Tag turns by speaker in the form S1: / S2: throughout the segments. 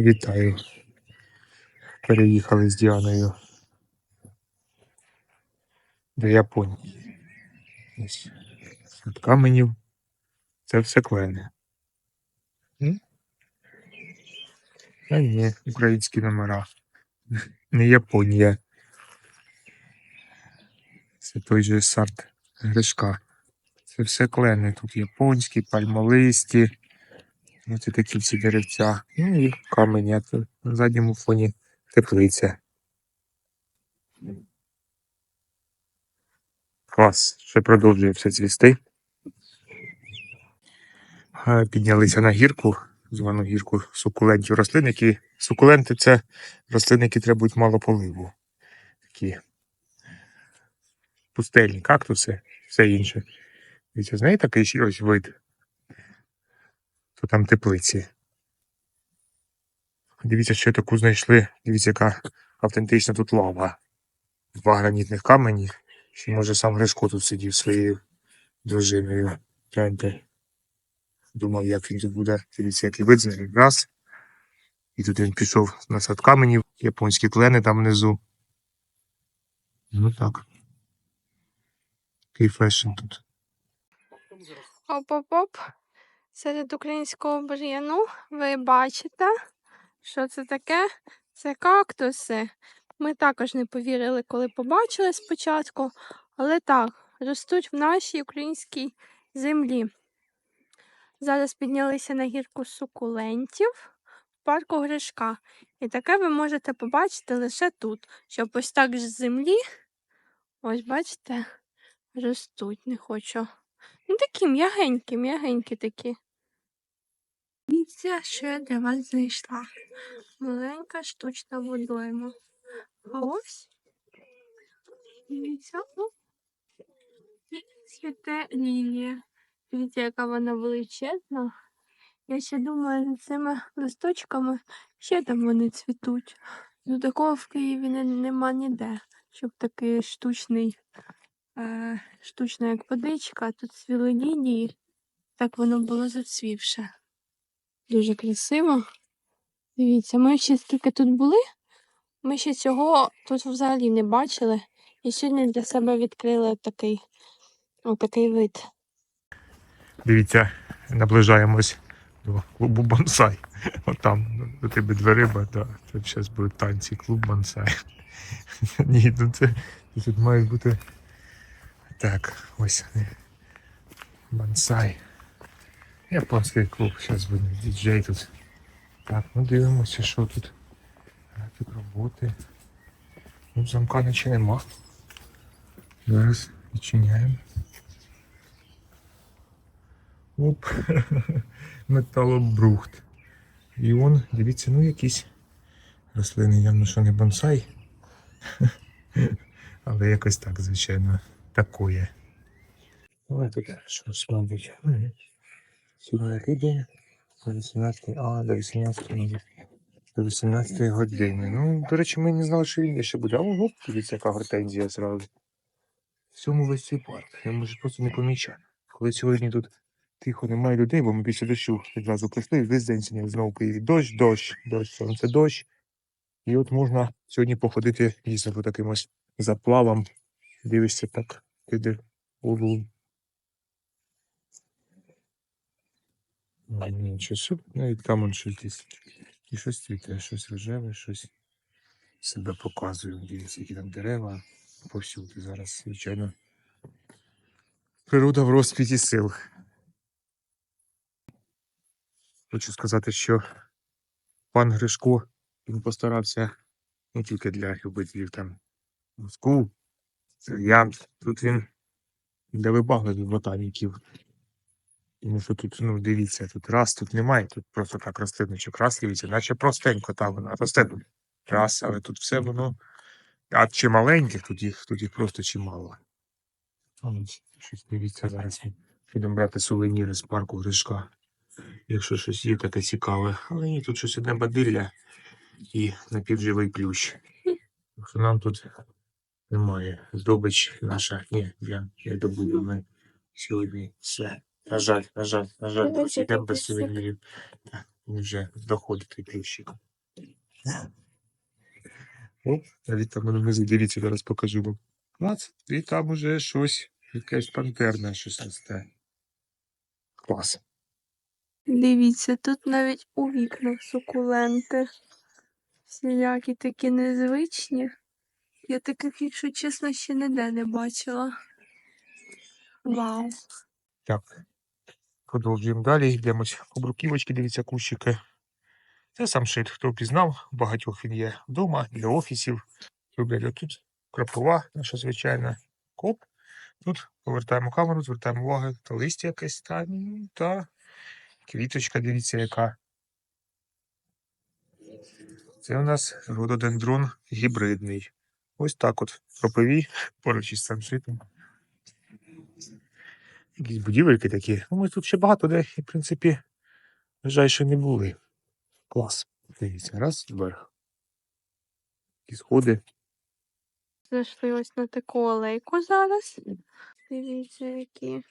S1: Вітаю. Переїхали з Діаною до Японії. Ось От каменів. Це все клене. А ні, українські номера. Не Японія. Це той же сарт Гришка. Це все клени. Тут японські, пальмолисті. Ось такі всі деревця. Ну і камені, а на задньому фоні теплиця. Клас, ще продовжує все цвісти. Піднялися на гірку, звану гірку сукулентів рослин, які сукуленти це рослини, які требують мало поливу. Такі пустельні кактуси, все інше. Дивіться, знаєте, такий ще ось вид. То там теплиці. Дивіться, що таку знайшли. Дивіться, яка автентична тут лава. Два гранітних камені. Ще може сам Гришко тут сидів своєю дружиною. Гляньте. Думав, як він тут буде. Дивіться, який вид з. Раз. І тут він пішов на сад каменів, японські клени там внизу. Ну так. Такий фешн тут.
S2: Оп-оп-оп. Серед українського бур'яну ви бачите, що це таке? Це кактуси. Ми також не повірили, коли побачили спочатку, але так, ростуть в нашій українській землі. Зараз піднялися на гірку сукулентів в парку Гришка. І таке ви можете побачити лише тут, щоб ось так з землі, ось бачите, ростуть. Не хочу. Ну такі м'ягенькі, м'ягенькі такі. Дивіться, що я для вас знайшла. Маленька штучна водойма. А ось. Дивіться. Цвіте лілія. Дивіться, яка вона величезна. Я ще думаю, цими листочками ще там вони цвітуть. Ну такого в Києві не, нема ніде, щоб такий штучний, е, штучна як водичка, тут цвіли лілії. Так воно було зацвівше. Дуже красиво. Дивіться, ми ще скільки тут були, ми ще цього тут взагалі не бачили. І сьогодні для себе відкрили такий, отакий вид.
S1: Дивіться, наближаємось до клубу бонсай. От там до тебе дверима, да. Тут зараз будуть танці, клуб бонсай. Ні, ну це тут має бути. Так, ось. вони. Бонсай. Японський клуб. Зараз буде діджей тут. Так, ну дивимося, що тут. Графік роботи. Ну, замка наче нема. Зараз відчиняємо. Оп, металобрухт. І он, дивіться, ну якісь рослини, явно, що не бонсай. Але якось так, звичайно, такое. Ой, тут щось, мабуть сьогодні люди до 18 а до 18 до 18 години. Ну, до речі, ми не знали, що він ще буде. А ого, дивіться, яка гортензія зразу. В цьому весь цей парк. Я може просто не помічаю. Коли сьогодні тут тихо немає людей, бо ми після дощу відразу прийшли, весь день сьогодні знову Києві дощ, дощ, дощ, сонце, дощ. І от можна сьогодні походити дійсно по таким ось заплавам. Дивишся так, піде у лун. 600, навіть камон 6000. І щось цвіте, щось рожеве, щось себе ну, показує. Дивіться, які там дерева повсюди. Зараз, звичайно, природа в розквіті сил. Хочу сказати, що пан Гришко він постарався не тільки для любителів там Москву, ямс. Тут він для вибагливих ботаніків. Тому що тут, ну, дивіться, тут раз тут немає, тут просто так рослиночок, раз, дивіться, наче простенько там вона росте тут. Раз, але тут все воно. А чи маленьких, тут їх, тут їх просто чимало. Щось дивіться зараз. Підемо брати сувеніри з парку Гришка. Якщо щось є таке цікаве. Але ні, тут щось одне бадилля і напівживий плющ. Так що нам тут немає. Здобич наша. Ні, я не добуду. Ми сьогодні все. На жаль, на жаль, на жаль, друзі, йдемо без сувенірів. Так. вже плющик. О, навіть там воно внизу, дивіться, зараз покажу вам. Клас. І там уже щось, якесь пантерне щось росте. Клас.
S2: Дивіться, тут навіть у вікнах сукуленти. Всілякі такі незвичні. Я таких, якщо чесно, ще ніде не бачила. Вау.
S1: Так. Продовжуємо далі. Йдемось по бруківочки, дивіться, кущики. Це сам шит, хто впізнав, багатьох він є вдома, для офісів. Люблять тут крапова, наша звичайна коп. Тут повертаємо камеру, звертаємо увагу, та листя якесь та, та квіточка, дивіться, яка. Це у нас рододендрон гібридний. Ось так от кропиві поруч із цим шитом. Якісь будівельки такі. Ну, ми тут ще багато де, і, в принципі, що не були. Клас. Дивіться, раз вверх. І сходи.
S2: Зайшли ось на таку алейку зараз. Дивіться, які.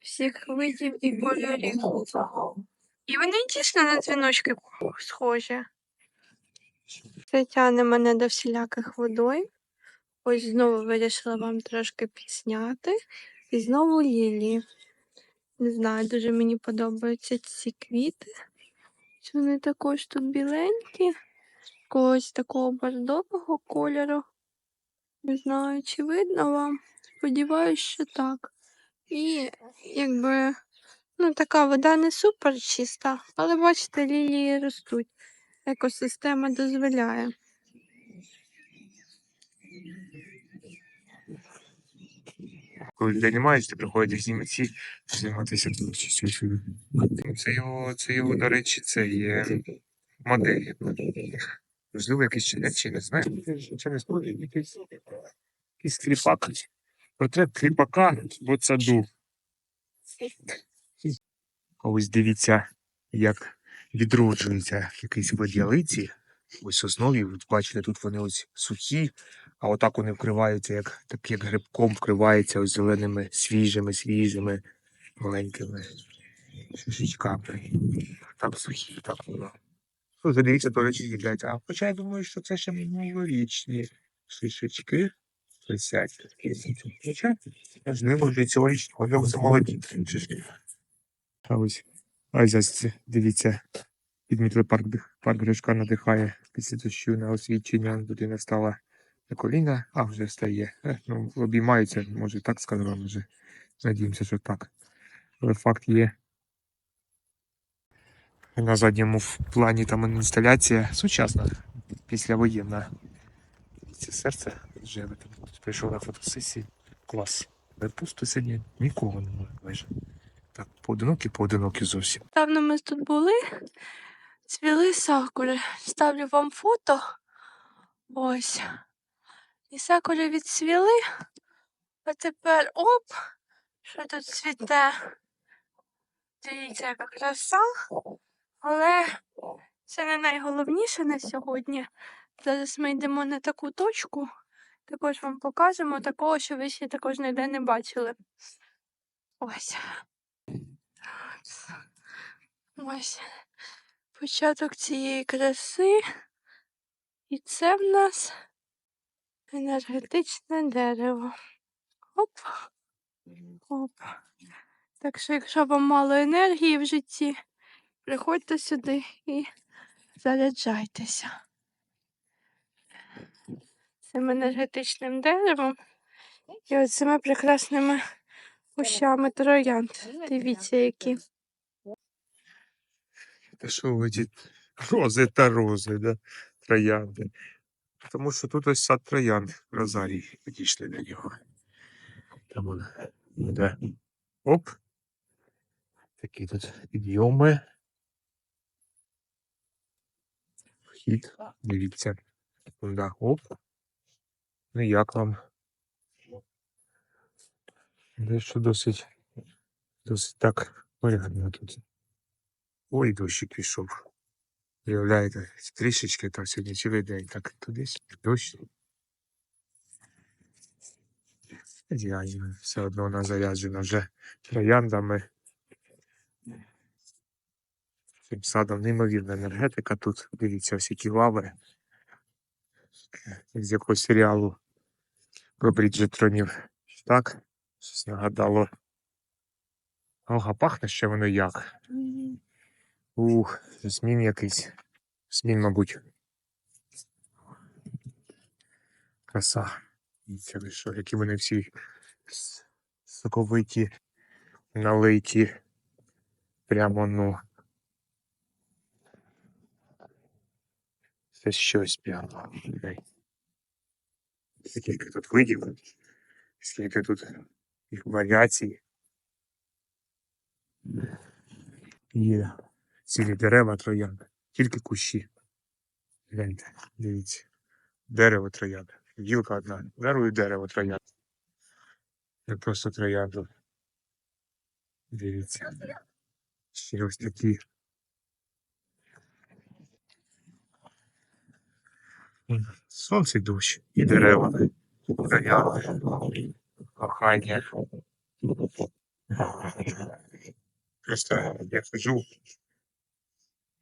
S2: Всіх видів і кольорів. І вони дійсно на дзвіночки схожі. Це тягне мене до всіляких водой. Ось знову вирішила вам трошки пісняти. І знову лілії. Не знаю, дуже мені подобаються ці квіти. Вони також тут біленькі, когось такого бордового кольору. Не знаю, чи видно вам. Сподіваюсь, що так. І якби ну, така вода не супер чиста, але бачите, лілії ростуть. Екосистема дозволяє.
S1: Коли людей немає, ти приходять знімати займатися творчістю. Це його, це його, до речі, це є модель. Можливо, якийсь чи чи не знаю. Це не якийсь, кріпак. Портрет кріпака в саду. Ось дивіться, як відроджується якийсь вид. Ось основі, бачите, тут вони ось сухі, а отак вони вкриваються, як, так як грибком вкриваються ось зеленими, свіжими, свіжими, маленькими шишечками. Там сухі, так воно. Ну, задивіться, до речі, їдять. А хоча я думаю, що це ще минулорічні шишечки. Висять. Хоча з ними вже цьогорічного року молоді шишки. А ось, ось це, дивіться, підмітили парк, парк Гришка надихає після дощу на освічення. Людина стала на коліна, а вже стає. Е, Ну, обіймаються, може так сказано, може. Надіємося, що так. Але факт є. На задньому плані там інсталяція сучасна, післявоєнна. Це серце живе. Там прийшов на фотосесії. Клас. Але пусто сьогодні нікого немає майже. Так, поодинокі, поодинокі зовсім.
S2: Давно ми тут були, цвіли сакури. Ставлю вам фото. Ось. І сакури відцвіли. А тепер оп, що тут цвіте. Дивіться, яка краса. Але це не найголовніше на сьогодні. Зараз ми йдемо на таку точку. Також вам покажемо такого, що ви ще також ніде не бачили. Ось. Ось початок цієї краси. І це в нас енергетичне дерево. Оп. Оп. Так що, якщо вам мало енергії в житті, приходьте сюди і заряджайтеся цим енергетичним деревом і оцими прекрасними кущами троянд. Дивіться, які.
S1: Та що ви ті рози та рози, да? троянди. Тому що тут ось сад троянд Розарій підійшли до нього. Там он буде. Оп. Такі тут підйоми. Вхід. Дивіться. Да, оп. Ну як вам? Дещо досить, досить так порядно тут. Ой, дощик пішов. Уявляєте, трішечки там сьогодні цілий день, так туди дощ. Ідеально, все одно вона заряджена вже трояндами. Цим садом неймовірна енергетика тут. Дивіться, ось які лави. З якогось серіалу про Бріджетронів. Так, щось нагадало. Ого, пахне ще воно як. Ух, змін якийсь. Змін, мабуть. Краса. Ви що, які вони всі соковиті, налиті. Прямо, ну. Це щось прямо. Скільки тут видів, скільки тут їх варіацій. Є цілі дерева троянди, тільки кущі. Гляньте, дивіться. Дерево троянда. Гілка одна. Дарую дерево троянда. Не просто троянду. Дивіться. Ще ось такі. Сонце і дощ. І дерева. Троянди. Кохання. Просто я хожу.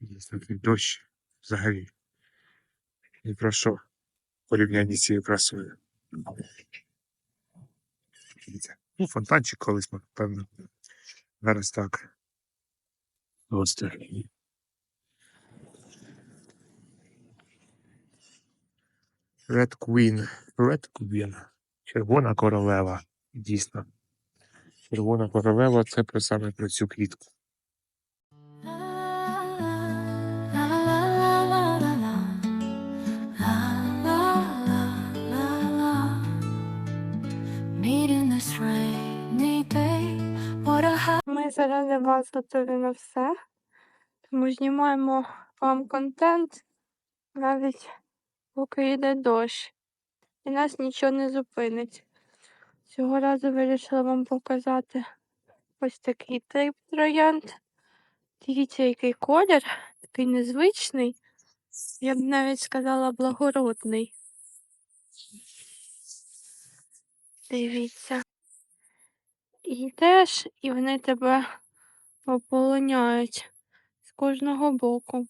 S1: Є такий дощ взагалі. І про що порівнянні з цією красою. Ну, фонтанчик колись, напевно. Зараз так. Ось так. Red Queen. Red Queen. Червона королева. Дійсно. Червона королева це про саме про цю квітку.
S2: Заради вас готові на все. Тому знімаємо вам контент навіть поки йде дощ. І нас нічого не зупинить. Цього разу вирішила вам показати ось такий тип троянд. Дивіться, який колір, такий незвичний. Я б навіть сказала благородний. Дивіться. Йдеш, і вони тебе ополоняють з кожного боку.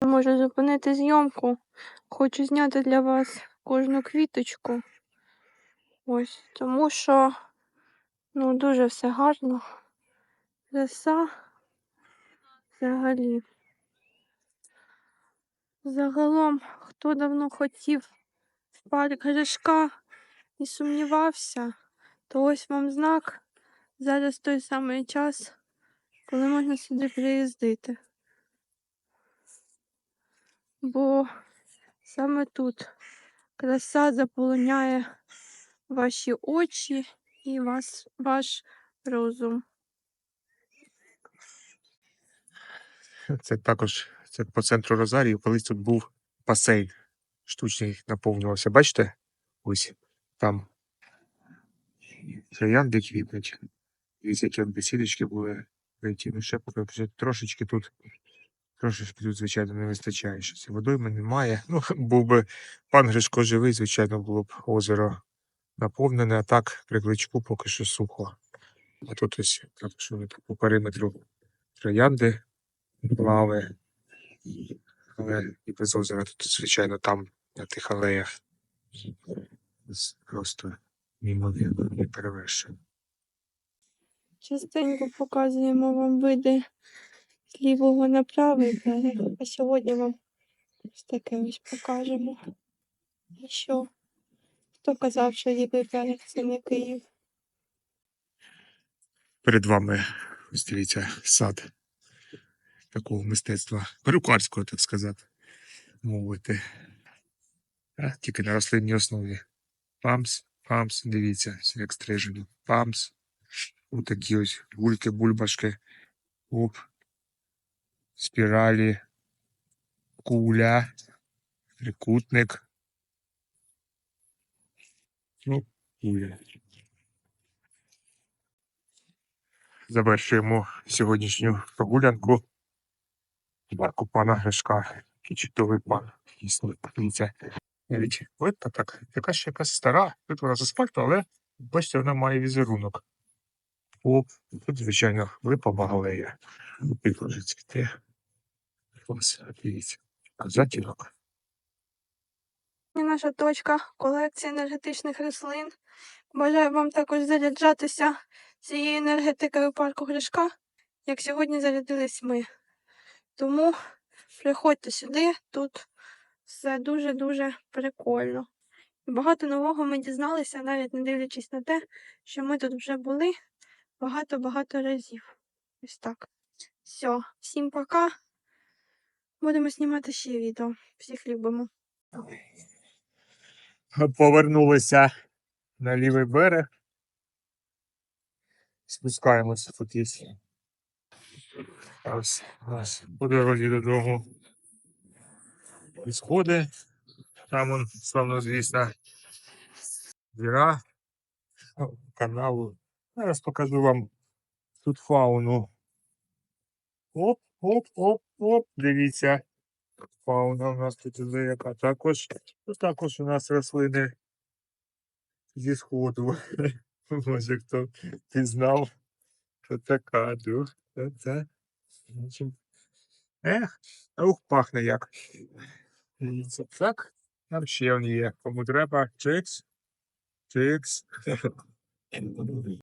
S2: Можу зупинити зйомку. Хочу зняти для вас кожну квіточку. Ось, тому що ну, дуже все гарно. Краса взагалі. Загалом, хто давно хотів в парк Гришка і сумнівався, то ось вам знак. Зараз той самий час, коли можна сюди приїздити. Бо саме тут краса заполоняє ваші очі і вас, ваш розум.
S1: Це також це по центру Розарію, колись тут був басейн штучний наповнювався. Бачите? Ось там троянди квітнуть. Дивіться, які бесідочки були. Ну, ще поки трошечки тут, трошечки тут, звичайно, не вистачає. Щось. Водойми немає. Ну, був би пан Гришко живий, звичайно, було б озеро наповнене, а так при кличку поки що сухо. А тут ось так, що вони по периметру троянди, лави. Але і без озера тут, звичайно, там, на тих алеях. Просто неймовірно не перевершено.
S2: Частенько показуємо вам види з лівого на правий берег, а сьогодні вам ось таке ось покажемо. І що? Хто казав, що лівий берег це не Київ?
S1: Перед вами ось дивіться сад такого мистецтва, перукарського, так сказати, мовити. Тільки на рослинній основі. Памс, памс, дивіться, як стрижено. Памс. Отакі ось гульки, бульбашки. Оп. Спіралі. Куля. Трикутник. Ну, куля. Завершуємо сьогоднішню прогулянку. Парку пана Гришка. Чудовий пан. Дійсно, Навіть видно так, якась ще якась стара, тут вона з асфальту, але бачите, вона має візерунок. Оп, тут, звичайно, липова галея. Тут вже цвіте. Ось, затінок.
S2: Наша точка колекції енергетичних рослин. Бажаю вам також заряджатися цією енергетикою парку Гришка, як сьогодні зарядились ми. Тому приходьте сюди, тут все дуже-дуже прикольно. Багато нового ми дізналися, навіть не дивлячись на те, що ми тут вже були багато-багато разів. Ось так. Все, всім пока. Будемо знімати ще відео. Всіх любимо.
S1: Повернулися на лівий берег. Спускаємося ось, по дорозі додому. І сходи. Там он, славно звісно, діра ну, каналу. Зараз покажу вам тут фауну. Оп, оп, оп, оп. Дивіться. Фауна у нас тут іде яка також. Тут також у нас рослини зі сходу. Може хто пізнав, що така, ду. Це, це. Ех, ух, пахне як. Так. Там ще є. Кому треба. Чикс. Чикс.